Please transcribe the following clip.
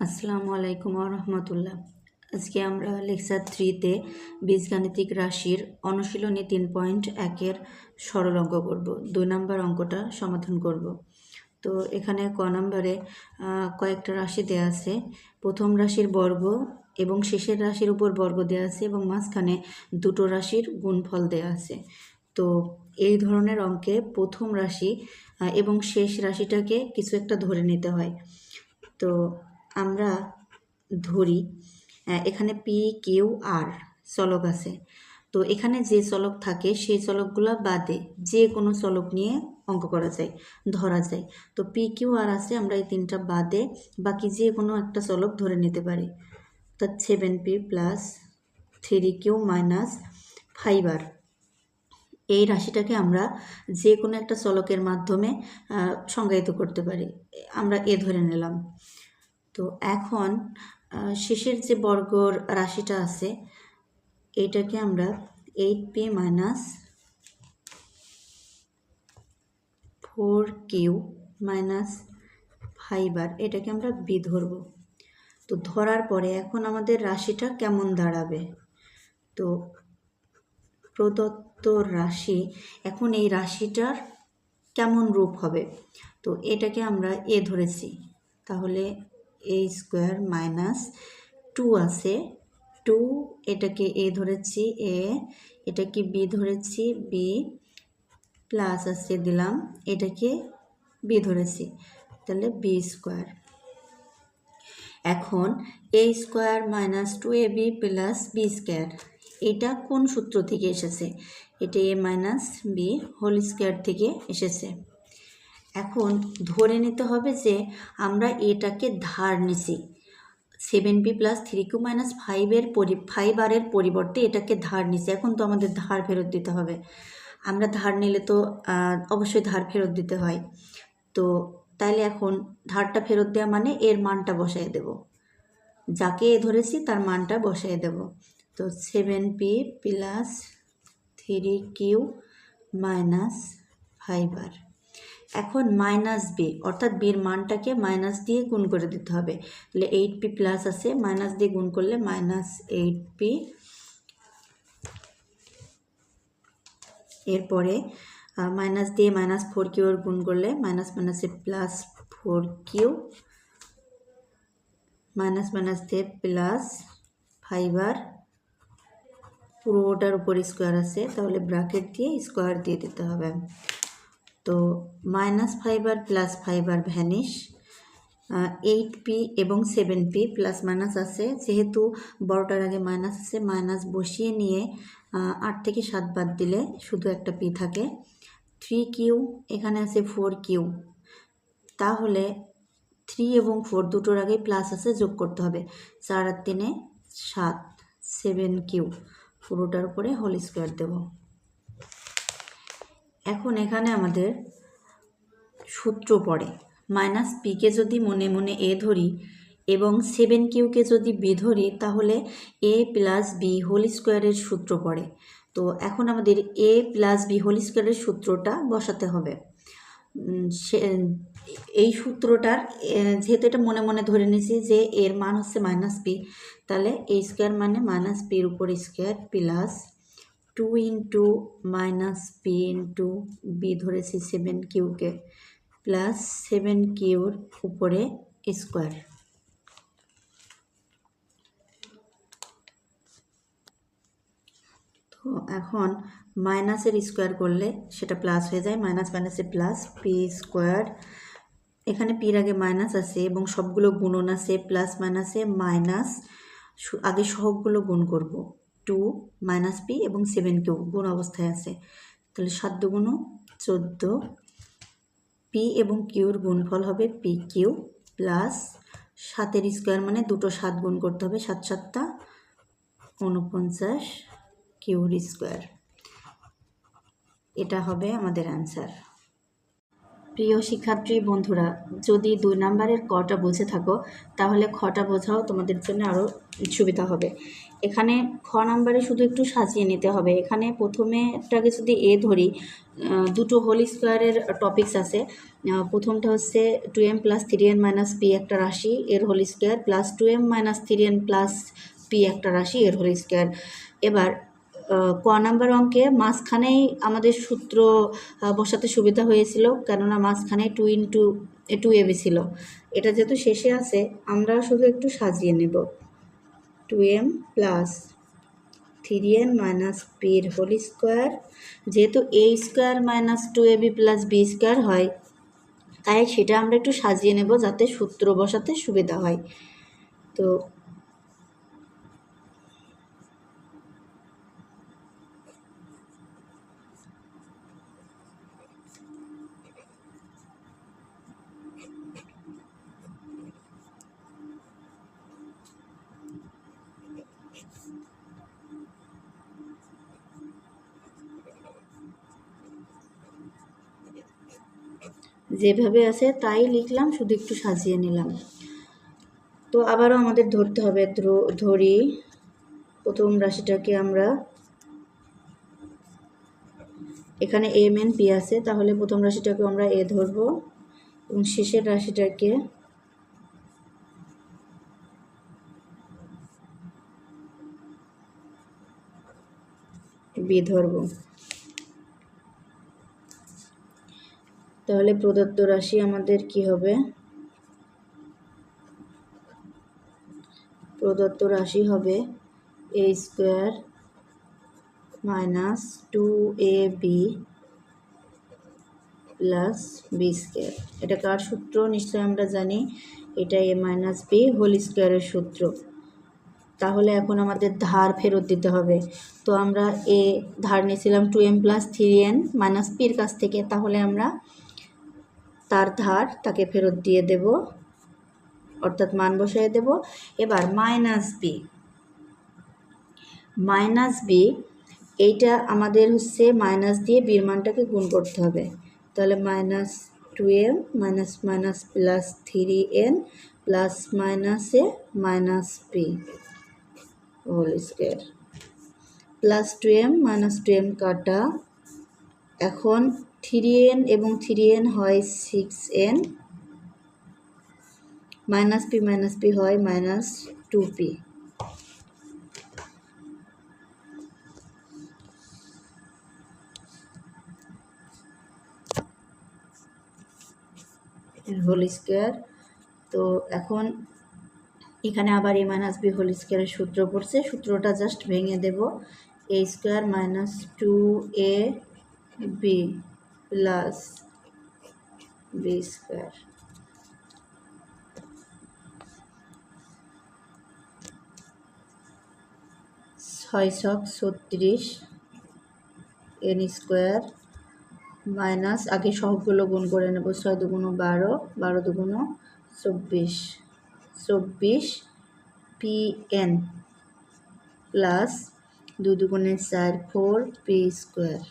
আসসালামু আলাইকুম রহমতুল্লাহ। আজকে আমরা লেকচার থ্রিতে বীজগাণিতিক রাশির অনুশীলনী তিন পয়েন্ট একের সরল অঙ্ক করব। দুই নম্বর অঙ্কটা সমাধান করব। তো এখানে ক নম্বরে কয়েকটা রাশি দেয়া আছে। প্রথম রাশির বর্গ এবং শেষের রাশির উপর বর্গ দেওয়া আছে এবং মাঝখানে দুটো রাশির গুণফল দেওয়া আছে। তো এই ধরনের অঙ্কে প্রথম রাশি এবং শেষ রাশিটাকে কিছু একটা ধরে নিতে হয়। তো আমরা ধরি এখানে পি, কিউ, আর চলক আছে। তো এখানে যে চলক থাকে, সেই চলকগুলো বাদে যে কোনো চলক নিয়ে অঙ্ক করা যায়, ধরা যায়। তো পি, কিউ, আর আছে, আমরা এই তিনটা বাদে বাকি যে কোনো একটা চলক ধরে নিতে পারি। অর্থাৎ seven P plus three Q minus five R. এই রাশিটাকে আমরা যে কোনো একটা চলকের মাধ্যমে সংজ্ঞায়িত করতে পারি। আমরা এ ধরে নিলাম। তো এখন শেষের যে বর্গর রাশিটা আছে এইটাকে আমরা eight P minus four Q minus five R এটাকে আমরা বি ধরব। তো ধরার পরে এখন আমাদের রাশিটা কেমন দাঁড়াবে? তো প্রদত্ত রাশি, এখন এই রাশিটার কেমন রূপ হবে? তো এটাকে আমরা এ ধরেছি। তাহলে এ স্কোয়ার মাইনাস টু আছে। টু এটাকে এ ধরেছি এ এটাকে বি ধরেছি বি প্লাস আছে দিলাম, এটাকে বি ধরেছি। তাহলে বি স্কোয়ার এখন a square minus two a b plus b square এটা কোন সূত্র থেকে এসেছে? এটা a minus b whole square থেকে এসেছে। এখন ধরে নিতে হবে যে আমরা এটাকে ধার নিছি। Seven p plus three q minus ফাইভের পরি ফাইভ আরের পরিবর্তে এটাকে ধার নিছি। এখন তো আমাদের ধার ফেরত দিতে হবে। আমরা ধার নিলে তো অবশ্যই ধার ফেরত দিতে হয়। তো তাইলে এখন ধারটা ফেরত দেওয়া মানে এর মানটা বসাই দেব। যাকে এ ধরেছি তার মানটা বসাই দেব। তো seven p plus three q minus five আর এখন মাইনাস বি অর্থাৎ বির মানটাকে মাইনাস দিয়ে গুণ করে দিতে হবে। তাহলে এইট পি প্লাস আছে মাইনাস দিয়ে গুণ করলে মাইনাস এইট পি এরপরে মাইনাস দিয়ে মাইনাস ফোর কিউর গুণ করলে মাইনাস মাইনাসে plus four q minus minus দিয়ে প্লাস ফাইভ আর পুরোটার উপর স্কোয়ার আছে। তাহলে ব্র্যাকেট দিয়ে স্কোয়ার দিয়ে দিতে হবে। তো মাইনাস ফাইভ আর প্লাস ফাইভ আর ভ্যানিশ এইট পি এবং সেভেন পি প্লাস মাইনাস আছে। যেহেতু বড়টার আগে মাইনাস আছে, মাইনাস বসিয়ে নিয়ে আট থেকে সাত বাদ দিলে শুধু একটা পি থাকে। থ্রি কিউ, এখানে আছে ফোর কিউ। তাহলে থ্রি এবং ফোর দুটোর আগে প্লাস আছে, যোগ করতে হবে। চার আর তিনে সাত, সেভেন কিউ। পুরোটার উপরে হোল স্কোয়ার দেবো। এখন এখানে আমাদের সূত্র পড়ে। মাইনাস পিকে যদি মনে মনে এ ধরি এবং সেভেন কিউকে যদি বি ধরি, তাহলে এ প্লাস বি হোল স্কোয়ারের সূত্র পড়ে। তো এখন আমাদের এ প্লাস বি হোল স্কোয়ারের সূত্রটা বসাতে হবে। সে, এই সূত্রটার যেহেতু এটা মনে মনে ধরে নিয়েছি যে এর মান হচ্ছে মাইনাস পি, তাহলে এ স্কোয়ার মানে মাইনাস পির উপর square plus two into minus p into b ধরেছি সেভেন কিউকে প্লাস সেভেন কিউর উপরে স্কোয়ার তো এখন মাইনাসের স্কোয়ার করলে সেটা প্লাস হয়ে যায় মাইনাস মাইনাসে প্লাস পি স্কোয়ার এখানে পির আগে মাইনাস আছে এবং সবগুলো গুণন আছে প্লাস মাইনাসে মাইনাস আগে সবগুলো গুণ করব। টু মাইনাস পি এবং সেভেন কিউ গুণ অবস্থায় আছে। তাহলে সাত দুগুণ চোদ্দ পি এবং কিউর গুণফল হবে পি কিউ প্লাস সাতের স্কোয়ার মানে দুটো সাত গুণ করতে হবে, সাত সাতটা উনপঞ্চাশ কিউর স্কোয়ার এটা হবে আমাদের অ্যান্সার প্রিয় শিক্ষার্থী বন্ধুরা, যদি দুই নাম্বারের কটা বুঝে থাকো, তাহলে খটা বোঝাও তোমাদের জন্য আরও সুবিধা হবে। এখানে খ নাম্বারে শুধু একটু সাজিয়ে নিতে হবে। এখানে প্রথমে একটাকে যদি এ ধরি দুটো হোল স্কোয়ারের টপিকস আছে। প্রথমটা হচ্ছে two m plus three n minus p একটা রাশি, এর whole square plus two m minus three n plus p একটা রাশি, এর হোল স্কোয়ার এবার ক নাম্বার অঙ্কে মাঝখানেই আমাদের সূত্র বসাতে সুবিধা হয়েছিল, কেননা মাঝখানে two into two a two a b ছিল। এটা যেহেতু শেষে আছে, আমরা শুধু একটু সাজিয়ে নেব। Two m plus three n minus পির হোল স্কোয়ার যেহেতু a square minus two a b plus b square হয়, তাই সেটা আমরা একটু সাজিয়ে নেব যাতে সূত্র বসাতে সুবিধা হয়। তো যেভাবে আছে তাই লিখলাম, শুধু একটু সাজিয়ে নিলাম। তো আবারও আমাদের ধরতে হবে ধরি প্রথম রাশিটাকে আমরা এখানে এম এন পি আছে, তাহলে প্রথম রাশিটাকে আমরা এ ধরবো এবং শেষের রাশিটাকে বি ধরবো। তাহলে প্রদত্ত রাশি আমাদের কি হবে? প্রদত্ত রাশি হবে a square minus two a b plus b square এটা কার সূত্র? নিশ্চয় আমরা জানি এটা এ মাইনাস বি হোল স্কোয়ারের সূত্র। তাহলে এখন আমাদের ধার ফেরত দিতে হবে। তো আমরা এ ধার নিয়েছিলাম two m plus three n minus পির কাছ থেকে। তাহলে আমরা তার ধার তাকে ফেরত দিয়ে দেব, অর্থাৎ মান বসায় দেব। এবার মাইনাস বি মাইনাস বি এইটা আমাদের হচ্ছে মাইনাস দিয়ে বির মানটাকে গুণ করতে হবে। তাহলে minus two m minus minus plus three n plus minus a minus p whole square plus two m minus two m কাটা। এখন থ্রি এন এবং থ্রি এন হয় six n, minus p minus p হয় minus two p. Whole square. তো এখন এখানে আবার এ minus B whole স্কোয়ারের সূত্র পড়ছে। সূত্রটা জাস্ট ভেঙে দেব। A square minus two a b plus b square ছয় ছত্রিশ এন স্কোয়ার মাইনাস, আগে সবগুলো গুণ করে নেব, ছয় দুগুণ বারো বারো দুগুণ চব্বিশ। চব্বিশ পি এন প্লাস দুই দুগুণে চার ফোর পি স্কোয়ার